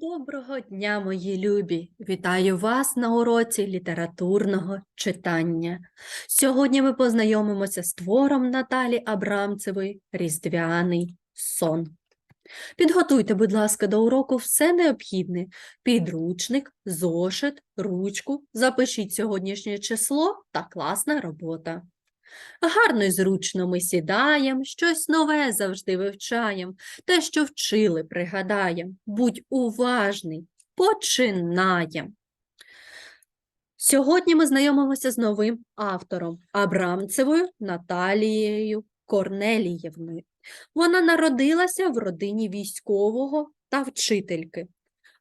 Доброго дня, мої любі! Вітаю вас на уроці літературного читання. Сьогодні ми познайомимося з твором Наталі Абрамцевої Різдвяний сон. Підготуйте, будь ласка, до уроку все необхідне: підручник, зошит, ручку, запишіть сьогоднішнє число та класна робота. Гарно і зручно ми сідаємо, щось нове завжди вивчаємо, те, що вчили, пригадаємо. Будь уважний, починаємо. Сьогодні ми знайомимося з новим автором Абрамцевою Наталією Корнелієвною. Вона народилася в родині військового та вчительки.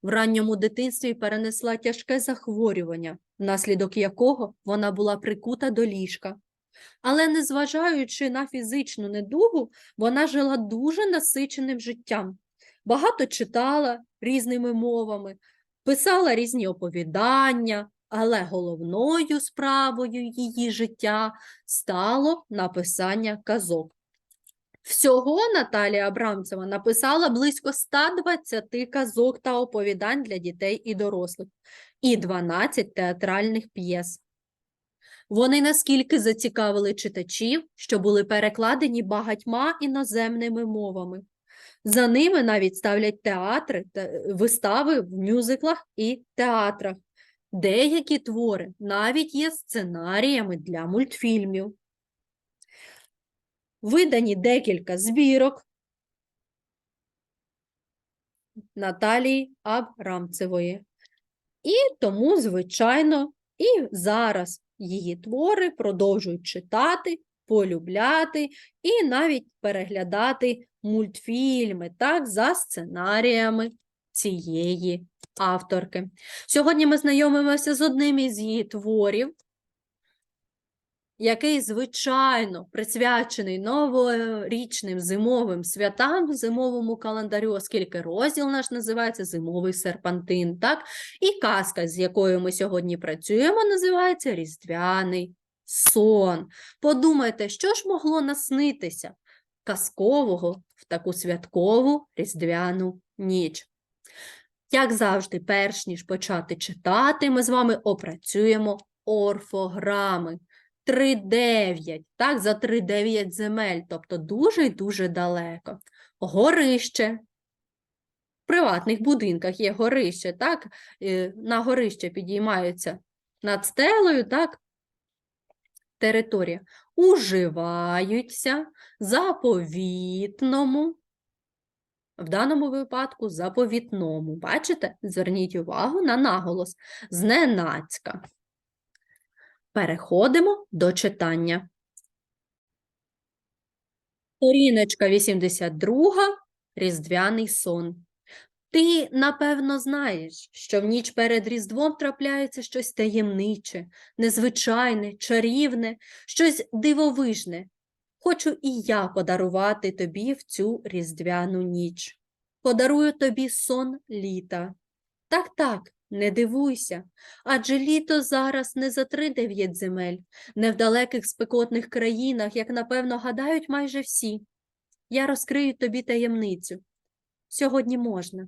В ранньому дитинстві перенесла тяжке захворювання, внаслідок якого вона була прикута до ліжка. Але незважаючи на фізичну недугу, вона жила дуже насиченим життям. Багато читала різними мовами, писала різні оповідання, але головною справою її життя стало написання казок. Всього Наталія Абрамцева написала близько 120 казок та оповідань для дітей і дорослих, і 12 театральних п'єс. Вони наскільки зацікавили читачів, що були перекладені багатьма іноземними мовами. За ними навіть ставлять театри та вистави в мюзиклах і театрах. Деякі твори навіть є сценаріями для мультфільмів. Видані декілька збірок Наталії Абрамцевої. І тому, звичайно, і зараз її твори продовжують читати, полюбляти і навіть переглядати мультфільми так, за сценаріями цієї авторки. Сьогодні ми знайомимося з одним із її творів, який, звичайно, присвячений новорічним зимовим святам зимовому календарю, оскільки розділ наш називається Зимовий серпантин. Так? І казка, з якою ми сьогодні працюємо, називається Різдвяний сон. Подумайте, що ж могло наснитися казкового в таку святкову різдвяну ніч. Як завжди, перш ніж почати читати, ми з вами опрацюємо орфограми. 3-9, так, за 3-9 земель, тобто дуже і дуже далеко. Горище. В приватних будинках є горище, так, е, на горище підіймаються над стелею, так, територія. Уживаються заповітному, в даному випадку заповітному. Бачите? Зверніть увагу на наголос. Зненацька. Переходимо до читання. Сторіночка 82. Різдвяний сон. Ти, напевно, знаєш, що в ніч перед Різдвом трапляється щось таємниче, незвичайне, чарівне, щось дивовижне. Хочу і я подарувати тобі в цю різдвяну ніч. Подарую тобі сон літа. Так, так, не дивуйся, адже літо зараз не за три-дев'ять земель, не в далеких спекотних країнах, як напевно гадають майже всі. Я розкрию тобі таємницю. Сьогодні можна,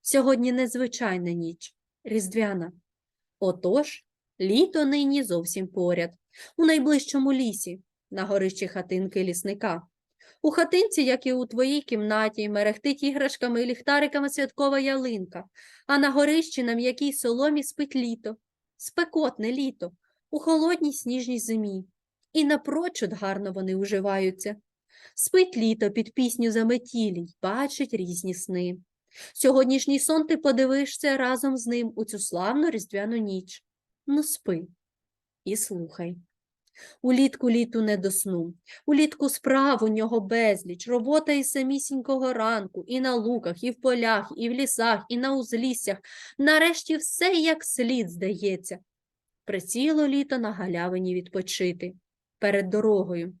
сьогодні незвичайна ніч, різдвяна. Отож, літо нині зовсім поряд, у найближчому лісі, на горищі хатинки лісника. У хатинці, як і у твоїй кімнаті, мерехтить іграшками і ліхтариками святкова ялинка, а на горищі на м'якій соломі спить літо, спекотне літо, у холодній сніжній зимі. І напрочуд гарно вони уживаються. Спить літо під пісню заметілій, бачить різні сни. Сьогоднішній сон ти подивишся разом з ним у цю славну різдвяну ніч. Ну, спи і слухай. Улітку літу не до сну. Улітку справ у нього безліч, робота із самісінького ранку, і на луках, і в полях, і в лісах, і на узліссях. Нарешті все як слід здається. Присіло літо на галявині відпочити перед дорогою.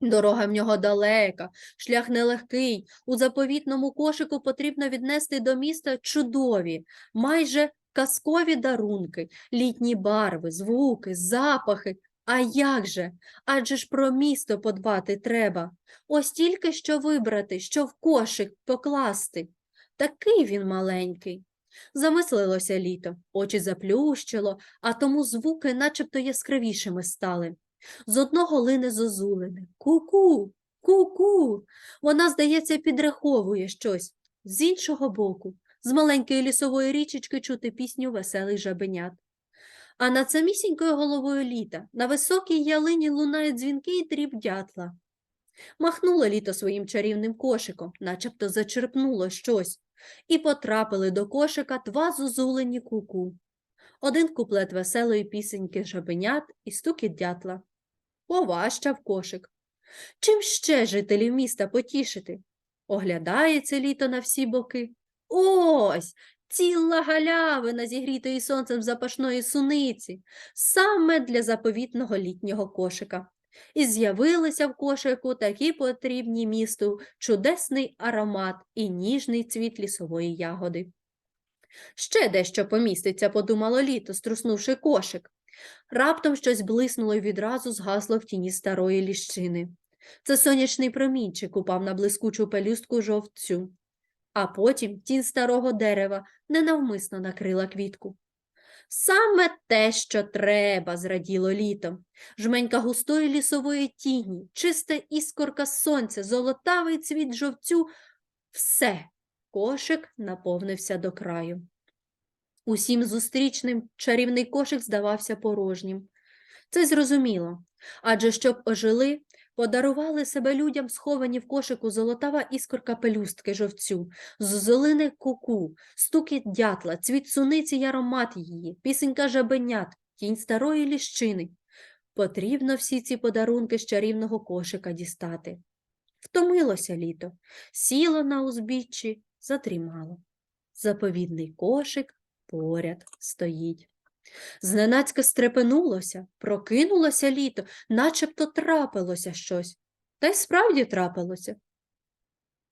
Дорога в нього далека, шлях нелегкий. У заповітному кошику потрібно віднести до міста чудові, майже казкові дарунки, літні барви, звуки, запахи. А як же? Адже ж про місто подбати треба. Ось тільки що вибрати, що в кошик покласти. Такий він маленький. Замислилося літо, очі заплющило, а тому звуки начебто яскравішими стали. З одного лине зозулини. Ку-ку, ку-ку. Вона, здається, підраховує щось. З іншого боку, з маленької лісової річечки чути пісню веселих жабенят. А над самісінькою головою літа на високій ялині лунає дзвінкий дріб дятла. Махнуло літо своїм чарівним кошиком, начебто зачерпнуло щось, і потрапили до кошика два зозулені куку. Один куплет веселої пісеньки жабенят і стукіт дятла. Поважчав кошик. Чим ще жителів міста потішити? Оглядається літо на всі боки. Ось ціла галявина зігрітої сонцем запашної суниці, саме для заповітного літнього кошика. І з'явилися в кошику такі потрібні місту чудесний аромат і ніжний цвіт лісової ягоди. Ще дещо поміститься, подумало літо, струснувши кошик. Раптом щось блиснуло і відразу згасло в тіні старої ліщини. Це сонячний промінчик упав на блискучу пелюстку жовцю, а потім тінь старого дерева ненавмисно накрила квітку. Саме те, що треба, зраділо літом. Жменька густої лісової тіні, чиста іскорка сонця, золотавий цвіт жовцю – все, кошик наповнився до краю. Усім зустрічним чарівний кошик здавався порожнім. Це зрозуміло, адже щоб ожили, подарували себе людям сховані в кошику золотава іскорка пелюстки жовцю, зозулине куку, стукіт дятла, цвіт суниці й аромат її, пісенька жабенят, тінь старої ліщини. Потрібно всі ці подарунки з чарівного кошика дістати. Втомилося літо, сіло на узбіччі, задрімало. Заповідний кошик поряд стоїть. Зненацька стрепенулося, прокинулося літо, начебто трапилося щось. Та й справді трапилося.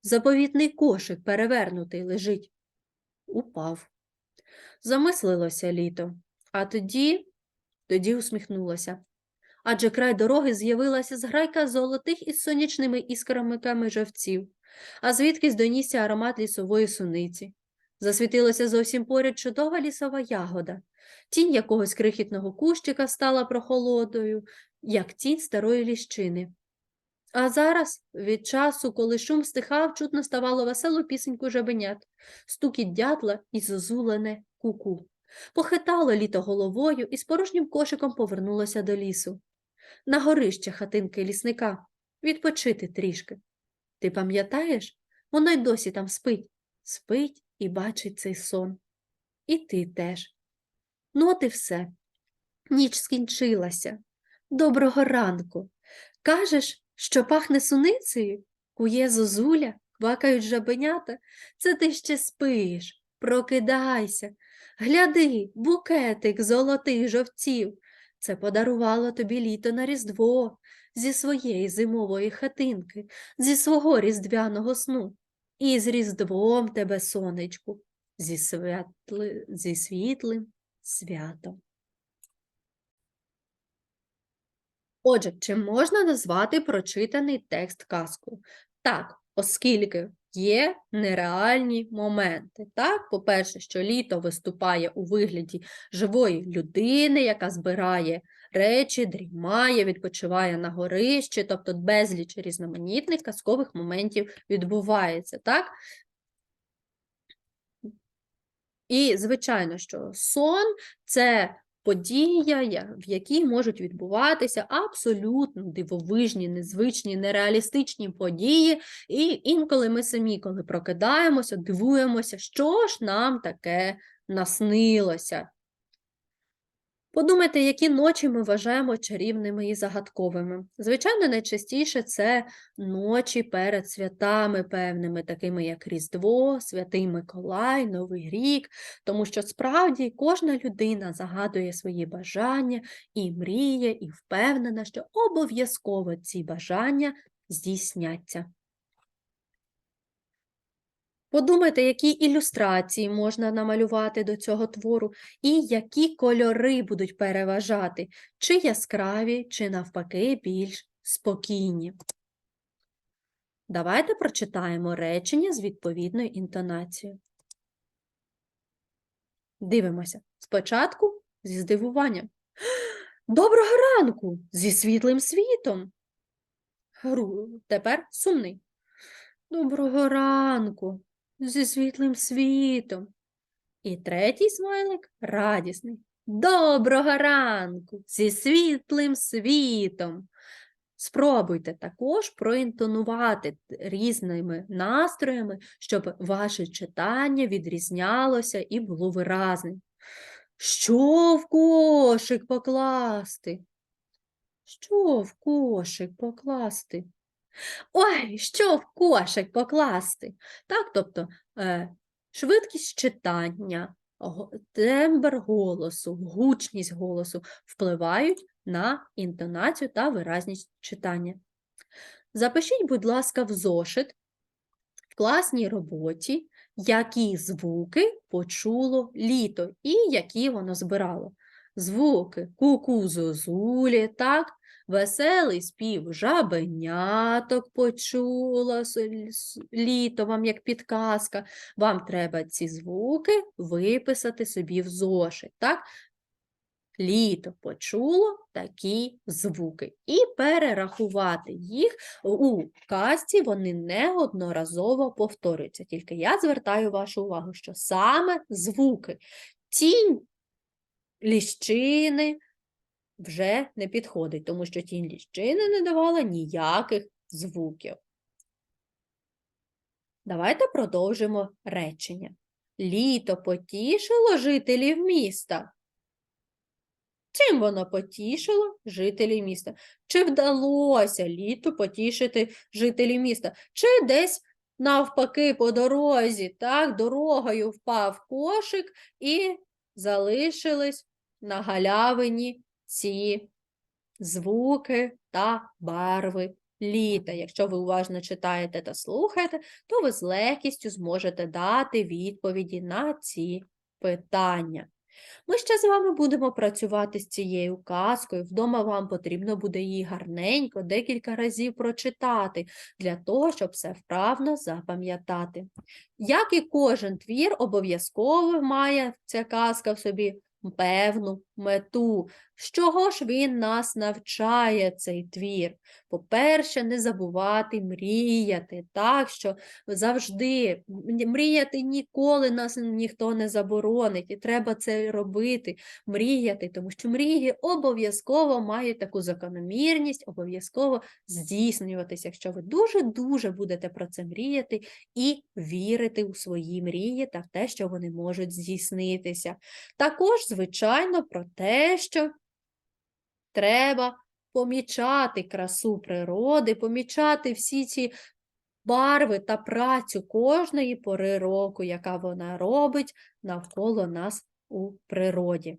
Заповітний кошик перевернутий лежить. Упав. Замислилося літо, а тоді, тоді усміхнулося. Адже край дороги з'явилася зграйка золотих із сонячними іскорами жовців, а звідкись донісся аромат лісової суниці. Засвітилася зовсім поряд чудова лісова ягода, тінь якогось крихітного кущика стала прохолодою, як тінь старої ліщини. А зараз, від часу, коли шум стихав, чутно ставало веселу пісеньку жабенят, стукіт дятла і зозулене куку. Похитало літо головою і з порожнім кошиком повернулося до лісу. На горище хатинки лісника відпочити трішки. Ти пам'ятаєш, воно й досі там спить, спить і бачить цей сон. І ти теж. Ну, от і все. Ніч скінчилася. Доброго ранку. Кажеш, що пахне суницею? Кує зозуля, квакають жабенята. Це ти ще спиш. Прокидайся. Гляди, букетик золотих жовців. Це подарувало тобі літо на Різдво зі своєї зимової хатинки, зі свого різдвяного сну. І з Різдвом тебе, сонечку, зі, святли... зі світлим святом. Отже, чи можна назвати прочитаний текст казкою? Так, оскільки є нереальні моменти. Так, по-перше, що літо виступає у вигляді живої людини, яка збирає речі, дрімає, відпочиває на горищі, тобто безліч різноманітних казкових моментів відбувається. Так? І, звичайно, що сон це подія, в якій можуть відбуватися абсолютно дивовижні, незвичні, нереалістичні події. І інколи ми самі, коли прокидаємося, дивуємося, що ж нам таке наснилося. Подумайте, які ночі ми вважаємо чарівними і загадковими. Звичайно, найчастіше це ночі перед святами певними, такими як Різдво, Святий Миколай, Новий рік, тому що справді кожна людина загадує свої бажання і мріє, і впевнена, що обов'язково ці бажання здійсняться. Подумайте, які ілюстрації можна намалювати до цього твору, і які кольори будуть переважати, чи яскраві, чи навпаки більш спокійні. Давайте прочитаємо речення з відповідною інтонацією. Дивимося. Спочатку зі здивуванням. Доброго ранку! Зі світлим світом. Тепер сумний. Доброго ранку, зі світлим світом. І третій смайлик радісний. Доброго ранку, зі світлим світом. Спробуйте також проінтонувати різними настроями, щоб ваше читання відрізнялося і було виразним. Що в кошик покласти? Що в кошик покласти? Ой, що в кошик покласти? Так, тобто е, швидкість читання, тембр голосу, гучність голосу впливають на інтонацію та виразність читання. Запишіть, будь ласка, в зошит в класній роботі, які звуки почуло літо і які воно збирало. Звуки ку-ку так? Веселий спів жабеняток почула літо вам як підказка. Вам треба ці звуки виписати собі в зошит, так? Літо почуло такі звуки і перерахувати їх у казці вони неодноразово повторюються. Тільки я звертаю вашу увагу, що саме звуки тінь ліщини вже не підходить, тому що тінь ліщини не давала ніяких звуків. Давайте продовжимо речення. Літо потішило жителів міста. Чим воно потішило жителів міста? Чи вдалося літо потішити жителів міста? Чи десь навпаки по дорозі, так, дорогою впав кошик і залишились на галявині ці звуки та барви літа. Якщо ви уважно читаєте та слухаєте, то ви з легкістю зможете дати відповіді на ці питання. Ми ще з вами будемо працювати з цією казкою. Вдома вам потрібно буде її гарненько декілька разів прочитати для того, щоб все вправно запам'ятати. Як і кожен твір, обов'язково має ця казка в собі певну мету. З чого ж він нас навчає, цей твір? По-перше, не забувати мріяти, так, що завжди мріяти ніколи нас ніхто не заборонить, і треба це робити, мріяти, тому що мрії обов'язково мають таку закономірність, обов'язково здійснюватися, якщо ви дуже-дуже будете про це мріяти і вірити у свої мрії та в те, що вони можуть здійснитися. Також, звичайно, про те, що треба помічати красу природи, помічати всі ці барви та працю кожної пори року, яка вона робить навколо нас у природі.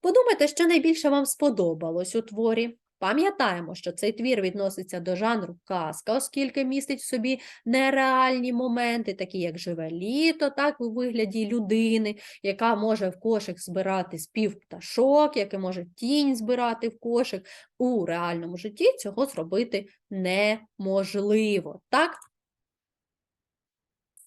Подумайте, що найбільше вам сподобалось у творі. Пам'ятаємо, що цей твір відноситься до жанру казка, оскільки містить в собі нереальні моменти, такі як живе літо, так у вигляді людини, яка може в кошик збирати спів пташок, яке може тінь збирати в кошик. У реальному житті цього зробити неможливо. Так?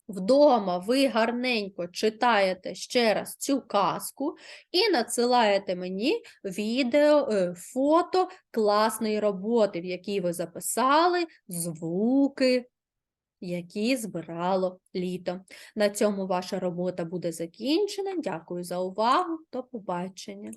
Вдома ви гарненько читаєте ще раз цю казку і надсилаєте мені відео, е, фото класної роботи, в якій ви записали звуки, які збирало літо. На цьому ваша робота буде закінчена. Дякую за увагу. До побачення.